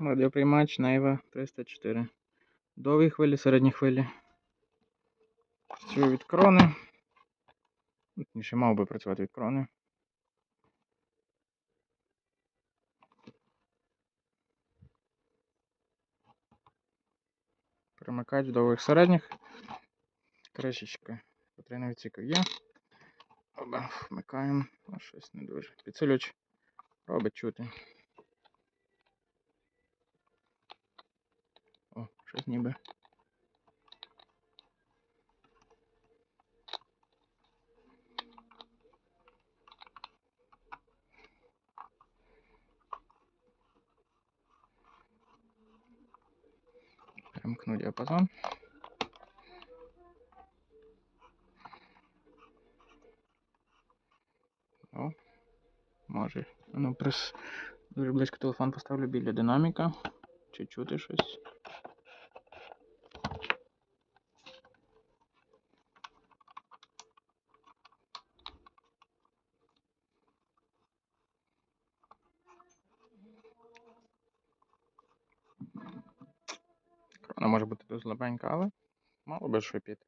Радіоприймач Neiva 304. Довгі хвилі, середні хвилі. Працює від крони. Точніше, мав би працювати від крони. Перемикач довгих середніх. Кришечка потрійна відсіка є. Оба, вмикаємо. А щось не дуже. Підсилювач робить чути. О, щось ніби. Перемкну діапазон. О, може. Ну, прис... Дуже близько телефон поставлю біля динаміка. Чи чути щось. Вона може бути дуже слабенька, але мало би шипіти.